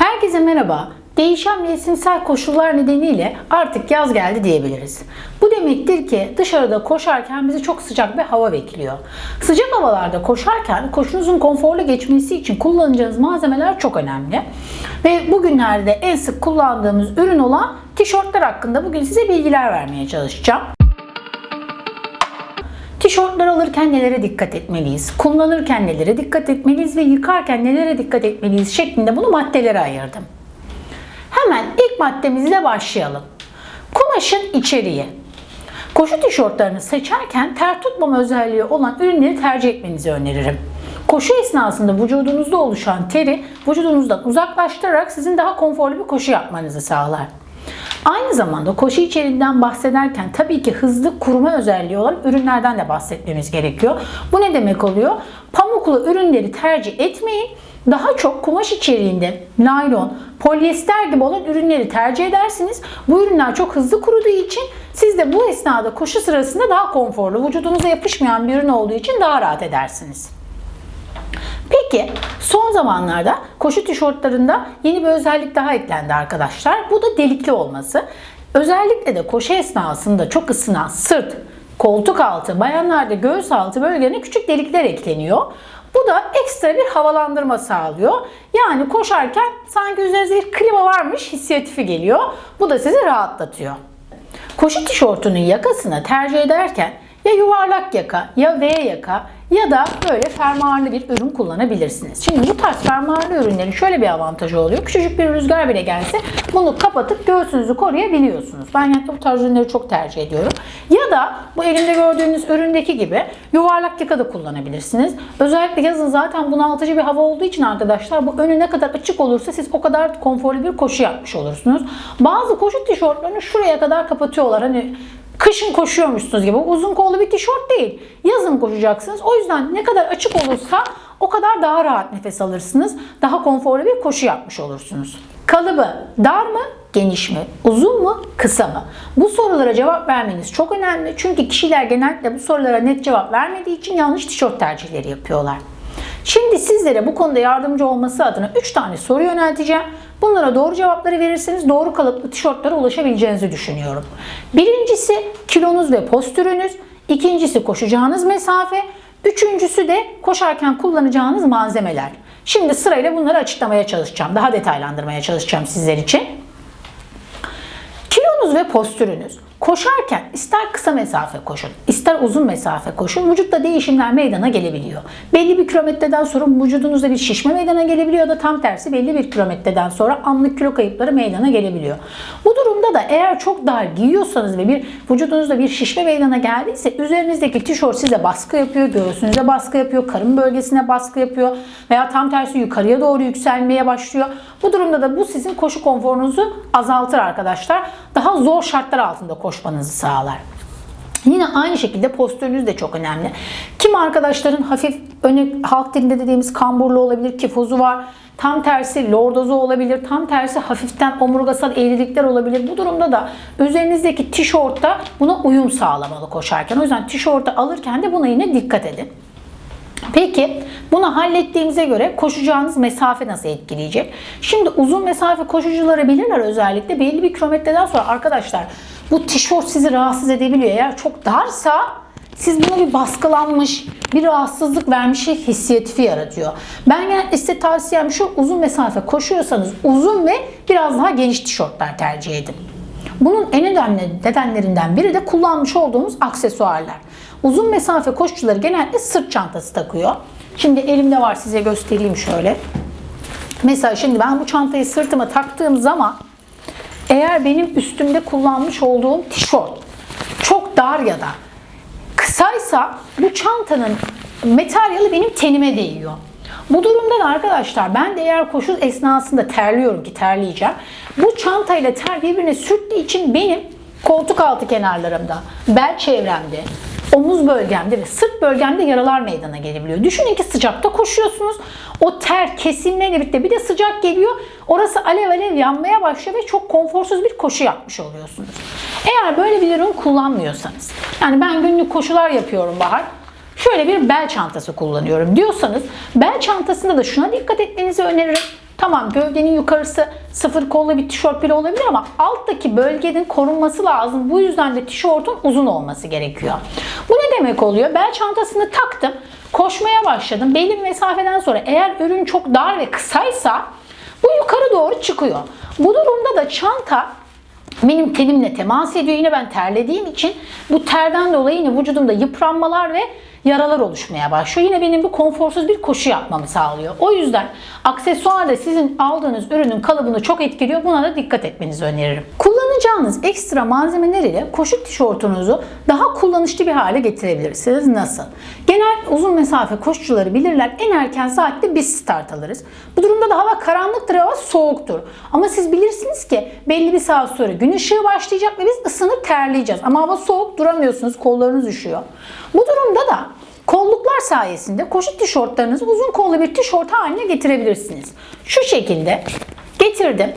Herkese merhaba. Değişen mevsimsel koşullar nedeniyle artık yaz geldi diyebiliriz. Bu demektir ki dışarıda koşarken bizi çok sıcak bir hava bekliyor. Sıcak havalarda koşarken koşunuzun konforlu geçmesi için kullanacağınız malzemeler çok önemli. Ve bugünlerde en sık kullandığımız ürün olan tişörtler hakkında bugün size bilgiler vermeye çalışacağım. Tişörtler alırken nelere dikkat etmeliyiz? Kullanırken nelere dikkat etmeliyiz ve yıkarken nelere dikkat etmeliyiz şeklinde bunu maddelere ayırdım. Hemen ilk maddemizle başlayalım. Kumaşın içeriği. Koşu tişörtlerini seçerken ter tutmama özelliği olan ürünleri tercih etmenizi öneririm. Koşu esnasında vücudunuzda oluşan teri vücudunuzdan uzaklaştırarak sizin daha konforlu bir koşu yapmanızı sağlar. Aynı zamanda koşu içeriğinden bahsederken tabii ki hızlı kuruma özelliği olan ürünlerden de bahsetmemiz gerekiyor. Bu ne demek oluyor? Pamuklu ürünleri tercih etmeyin. Daha çok kumaş içeriğinde naylon, polyester gibi olan ürünleri tercih edersiniz. Bu ürünler çok hızlı kuruduğu için siz de bu esnada koşu sırasında daha konforlu, vücudunuza yapışmayan bir ürün olduğu için daha rahat edersiniz. Peki son zamanlarda koşu tişörtlerinde yeni bir özellik daha eklendi arkadaşlar. Bu da delikli olması. Özellikle de koşu esnasında çok ısınan sırt, koltuk altı, bayanlarda göğüs altı bölgelerine küçük delikler ekleniyor. Bu da ekstra bir havalandırma sağlıyor. Yani koşarken sanki üzerinizde bir klima varmış hissiyatifi geliyor. Bu da sizi rahatlatıyor. Koşu tişörtünün yakasını tercih ederken ya yuvarlak yaka ya V yaka ya da böyle fermuarlı bir ürün kullanabilirsiniz. Şimdi bu tarz fermuarlı ürünlerin şöyle bir avantajı oluyor. Küçücük bir rüzgar bile gelse bunu kapatıp göğsünüzü koruyabiliyorsunuz. Ben yani bu tarz ürünleri çok tercih ediyorum. Ya da bu elimde gördüğünüz üründeki gibi yuvarlak yaka da kullanabilirsiniz. Özellikle yazın zaten bunaltıcı bir hava olduğu için arkadaşlar bu önü ne kadar açık olursa siz o kadar konforlu bir koşu yapmış olursunuz. Bazı koşu tişörtlerini şuraya kadar kapatıyorlar. Hani kışın koşuyormuşsunuz gibi. Uzun kollu bir tişört değil. Yazın koşacaksınız. O yüzden ne kadar açık olursa o kadar daha rahat nefes alırsınız. Daha konforlu bir koşu yapmış olursunuz. Kalıbı dar mı? Geniş mi? Uzun mu? Kısa mı? Bu sorulara cevap vermeniz çok önemli. Çünkü kişiler genellikle bu sorulara net cevap vermediği için yanlış tişört tercihleri yapıyorlar. Şimdi sizlere bu konuda yardımcı olması adına 3 tane soru yönelteceğim. Bunlara doğru cevapları verirseniz doğru kalıplı tişörtlere ulaşabileceğinizi düşünüyorum. Birincisi kilonuz ve postürünüz. İkincisi koşacağınız mesafe. Üçüncüsü de koşarken kullanacağınız malzemeler. Şimdi sırayla bunları açıklamaya çalışacağım. Daha detaylandırmaya çalışacağım sizler için. Kilonuz ve postürünüz. Koşarken ister kısa mesafe koşun, ister uzun mesafe koşun vücutta değişimler meydana gelebiliyor. Belli bir kilometreden sonra vücudunuzda bir şişme meydana gelebiliyor da tam tersi belli bir kilometreden sonra anlık kilo kayıpları meydana gelebiliyor. Bu durumda da eğer çok dar giyiyorsanız ve bir vücudunuzda bir şişme meydana geldiyse üzerinizdeki tişört size baskı yapıyor, göğsünüze baskı yapıyor, karın bölgesine baskı yapıyor veya tam tersi yukarıya doğru yükselmeye başlıyor. Bu durumda da bu sizin koşu konforunuzu azaltır arkadaşlar. Daha zor şartlar altında koşmanızı sağlar. Yine aynı şekilde postürünüz de çok önemli. Kim arkadaşların hafif öne halk dilinde dediğimiz kamburlu olabilir, kifozu var. Tam tersi lordozu olabilir. Tam tersi hafiften omurgasal eğrilikler olabilir. Bu durumda da üzerinizdeki tişörtte buna uyum sağlamalı koşarken. O yüzden tişörtü alırken de buna yine dikkat edin. Peki bunu hallettiğimize göre koşacağınız mesafe nasıl etkileyecek? Şimdi uzun mesafe koşucuları bilirler özellikle belli bir kilometreden sonra arkadaşlar bu tişört sizi rahatsız edebiliyor. Eğer çok darsa siz buna bir baskılanmış, bir rahatsızlık vermiş hissiyatifi yaratıyor. Ben genellikle size tavsiyem şu uzun mesafe koşuyorsanız uzun ve biraz daha geniş tişörtler tercih edin. Bunun en önemli nedenlerinden biri de kullanmış olduğumuz aksesuarlar. Uzun mesafe koşucuları genellikle sırt çantası takıyor. Şimdi elimde var size göstereyim şöyle. Mesela şimdi ben bu çantayı sırtıma taktığım zaman eğer benim üstümde kullanmış olduğum tişört çok dar ya da kısaysa bu çantanın materyali benim tenime değiyor. Bu durumda da arkadaşlar ben de eğer koşu esnasında terliyorum ki terleyeceğim. Bu çantayla ter birbirine sürttüğü için benim koltuk altı kenarlarımda, bel çevremde, omuz bölgemde ve sırt bölgemde yaralar meydana gelebiliyor. Düşünün ki sıcakta koşuyorsunuz. O ter kesilmeyle birlikte bir de sıcak geliyor. Orası alev alev yanmaya başlıyor ve çok konforsuz bir koşu yapmış oluyorsunuz. Eğer böyle bir ürün kullanmıyorsanız, yani ben günlük koşular yapıyorum Bahar. Şöyle bir bel çantası kullanıyorum diyorsanız bel çantasında da şuna dikkat etmenizi öneririm. Tamam gövdenin yukarısı sıfır kollu bir tişört bile olabilir ama alttaki bölgenin korunması lazım. Bu yüzden de tişörtün uzun olması gerekiyor. Bu ne demek oluyor? Bel çantasını taktım. Koşmaya başladım. Belli bir mesafeden sonra eğer ürün çok dar ve kısaysa bu yukarı doğru çıkıyor. Bu durumda da çanta benim tenimle temas ediyor. Yine ben terlediğim için bu terden dolayı yine vücudumda yıpranmalar ve yaralar oluşmaya başlıyor. Yine benim bu konforsuz bir koşu yapmamı sağlıyor. O yüzden aksesuar da sizin aldığınız ürünün kalıbını çok etkiliyor. Buna da dikkat etmenizi öneririm. Kullanacağınız ekstra malzemeler ile koşu tişörtünüzü daha kullanışlı bir hale getirebilirsiniz. Nasıl? Genel uzun mesafe koşucuları bilirler. En erken saatte biz start alırız. Bu durumda da hava karanlıktır, hava soğuktur. Ama siz bilirsiniz ki belli bir saat sonra gün ışığı başlayacak ve biz ısınıp terleyeceğiz. Ama hava soğuk duramıyorsunuz, kollarınız üşüyor. Bu durumda da kolluklar sayesinde koşu tişörtlerinizi uzun kollu bir tişört haline getirebilirsiniz. Şu şekilde getirdim.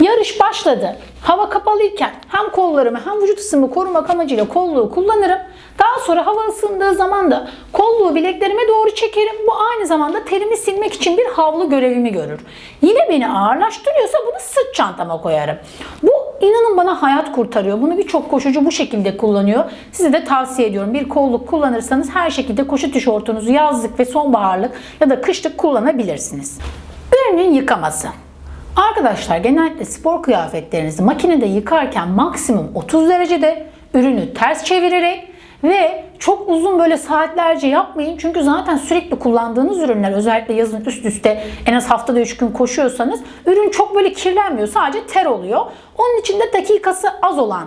Yarış başladı. Hava kapalıyken hem kollarımı hem vücut ısımı korumak amacıyla kolluğu kullanırım. Daha sonra hava ısındığı zaman da kolluğu bileklerime doğru çekerim. Bu aynı zamanda terimi silmek için bir havlu görevimi görür. Yine beni ağırlaştırıyorsa bunu sırt çantama koyarım. Bu inanın bana hayat kurtarıyor. Bunu birçok koşucu bu şekilde kullanıyor. Size de tavsiye ediyorum. Bir kolluk kullanırsanız her şekilde koşu tişörtünüzü yazlık ve sonbaharlık ya da kışlık kullanabilirsiniz. Ürünün yıkaması. Arkadaşlar genellikle spor kıyafetlerinizi makinede yıkarken maksimum 30 derecede ürünü ters çevirerek ve çok uzun böyle saatlerce yapmayın. Çünkü zaten sürekli kullandığınız ürünler özellikle yazın üst üste en az haftada 3 gün koşuyorsanız ürün çok böyle kirlenmiyor. Sadece ter oluyor. Onun için de dakikası az olan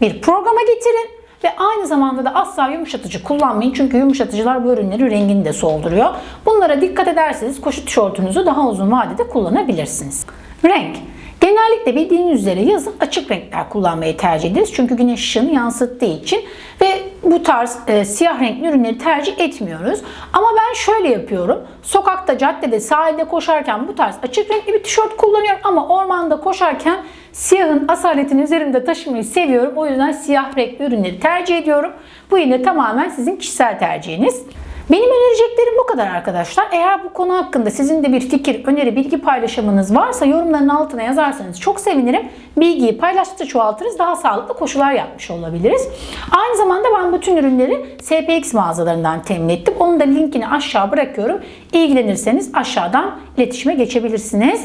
bir programa getirin ve aynı zamanda da asla yumuşatıcı kullanmayın. Çünkü yumuşatıcılar bu ürünlerin rengini de solduruyor. Bunlara dikkat ederseniz koşu tişörtünüzü daha uzun vadede kullanabilirsiniz. Renk. Genellikle bildiğiniz üzere yazın açık renkler kullanmayı tercih ederiz. Çünkü güneş ışığını yansıttığı için ve bu tarz e, siyah renkli ürünleri tercih etmiyoruz. Ama ben şöyle yapıyorum. Sokakta, caddede, sahilde koşarken bu tarz açık renkli bir tişört kullanıyorum ama ormanda koşarken siyahın asaletini üzerimde taşımayı seviyorum. O yüzden siyah renkli ürünleri tercih ediyorum. Bu yine tamamen sizin kişisel tercihiniz. Benim önereceklerim bu kadar arkadaşlar. Eğer bu konu hakkında sizin de bir fikir, öneri, bilgi paylaşımınız varsa yorumların altına yazarsanız çok sevinirim. Bilgiyi paylaştıkça çoğaltırız. Daha sağlıklı koşular yapmış olabiliriz. Aynı zamanda ben bütün ürünleri SPX mağazalarından temin ettim. Onun da linkini aşağı bırakıyorum. İlgilenirseniz aşağıdan iletişime geçebilirsiniz.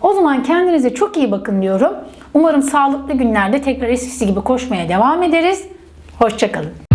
O zaman kendinize çok iyi bakın diyorum. Umarım sağlıklı günlerde tekrar eskisi gibi koşmaya devam ederiz. Hoşçakalın.